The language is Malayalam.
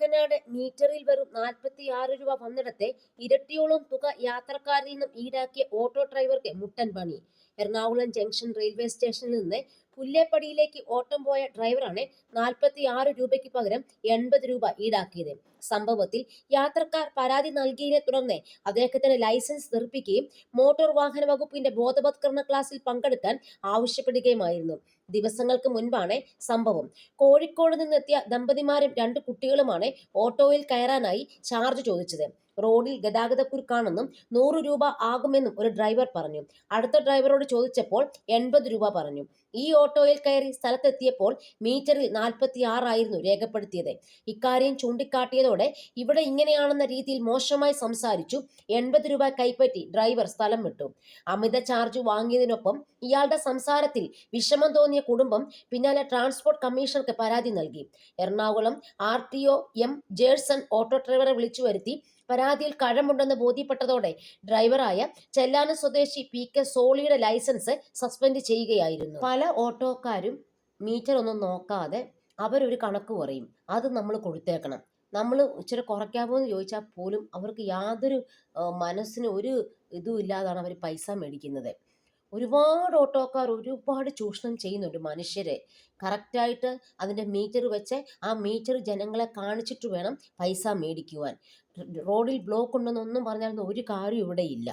കാക്കനാട് മീറ്ററിൽ വെറും നാൽപ്പത്തി ആറ് രൂപ വന്നിടത്തെ ഇരട്ടിയോളം തുക യാത്രക്കാരിൽ നിന്നും ഈടാക്കിയ ഓട്ടോ ഡ്രൈവർക്ക് മുട്ടൻ പണി. എറണാകുളം ജംഗ്ഷൻ റെയിൽവേ സ്റ്റേഷനിൽ നിന്ന് പുല്ലേപ്പടിയിലേക്ക് ഓട്ടം പോയ ഡ്രൈവറാണ് നാൽപ്പത്തി ആറ് രൂപയ്ക്ക് പകരം എൺപത് രൂപ ഈടാക്കിയത്. സംഭവത്തിൽ യാത്രക്കാർ പരാതി നൽകിയതിനെ തുടർന്ന് അദ്ദേഹത്തിന് ലൈസൻസ് നിർപ്പിക്കുകയും മോട്ടോർ വാഹന വകുപ്പിന്റെ ബോധവത്കരണ ക്ലാസ്സിൽ പങ്കെടുക്കാൻ ആവശ്യപ്പെടുകയുമായിരുന്നു. ദിവസങ്ങൾക്ക് മുൻപാണ് സംഭവം. കോഴിക്കോട് നിന്നെത്തിയ ദമ്പതിമാരും രണ്ട് കുട്ടികളുമാണ് ഓട്ടോയിൽ കയറാനായി ചാർജ് ചോദിച്ചത്. റോഡിൽ ഗതാഗതക്കുരുക്കാണെന്നും നൂറ് രൂപ ആകുമെന്നും ഒരു ഡ്രൈവർ പറഞ്ഞു. അടുത്ത ഡ്രൈവറോട് ചോദിച്ചപ്പോൾ എൺപത് രൂപ പറഞ്ഞു. ഈ ഓട്ടോയിൽ കയറി സ്ഥലത്തെത്തിയപ്പോൾ മീറ്ററിൽ നാൽപ്പത്തി ആറായിരുന്നു രേഖപ്പെടുത്തിയത്. ഇക്കാര്യം ചൂണ്ടിക്കാട്ടിയതോടെ ഇവിടെ ഇങ്ങനെയാണെന്ന രീതിയിൽ മോശമായി സംസാരിച്ചു. എൺപത് രൂപ കൈപ്പറ്റി ഡ്രൈവർ സ്ഥലം വിട്ടു. അമിത ചാർജ് വാങ്ങിയതിനൊപ്പം ഇയാളുടെ സംസാരത്തിൽ വിഷമം തോന്നിയ കുടുംബം പിന്നാലെ ട്രാൻസ്പോർട്ട് കമ്മീഷണർക്ക് പരാതി നൽകി. Ernakulam R T O M Jerson auto ഡ്രൈവറെ വിളിച്ചു വരുത്തി പരാതിയിൽ കഴമുണ്ടെന്ന് ബോധ്യപ്പെട്ടതോടെ ഡ്രൈവറായ ചെല്ലാനം സ്വദേശി പി കെ സോളിയുടെ ലൈസൻസ് സസ്പെൻഡ് ചെയ്യുകയായിരുന്നു. പല ഓട്ടോക്കാരും മീറ്റർ ഒന്നും നോക്കാതെ അവരൊരു കണക്ക് പറയും. അത് നമ്മൾ കൊടുത്തേക്കണം. നമ്മൾ ഇച്ചിരി കുറയ്ക്കാമോ എന്ന് ചോദിച്ചാൽ പോലും അവർക്ക് യാതൊരു മനസ്സിന് ഒരു ഇതും ഇല്ലാതാണ് അവർ പൈസ മേടിക്കുന്നത്. ഒരുപാട് ഓട്ടോക്കാർ ഒരുപാട് ചൂഷണം ചെയ്യുന്നുണ്ട് മനുഷ്യരെ. കറക്റ്റായിട്ട് അതിന്റെ മീറ്റർ വെച്ച് ആ മീറ്റർ ജനങ്ങളെ കാണിച്ചിട്ട് വേണം പൈസ മേടിക്കുവാൻ. റോഡിൽ ബ്ലോക്ക് ഉണ്ടെന്നൊന്നും പറഞ്ഞാൽ ഒരു കാര്യം ഇവിടെ ഇല്ല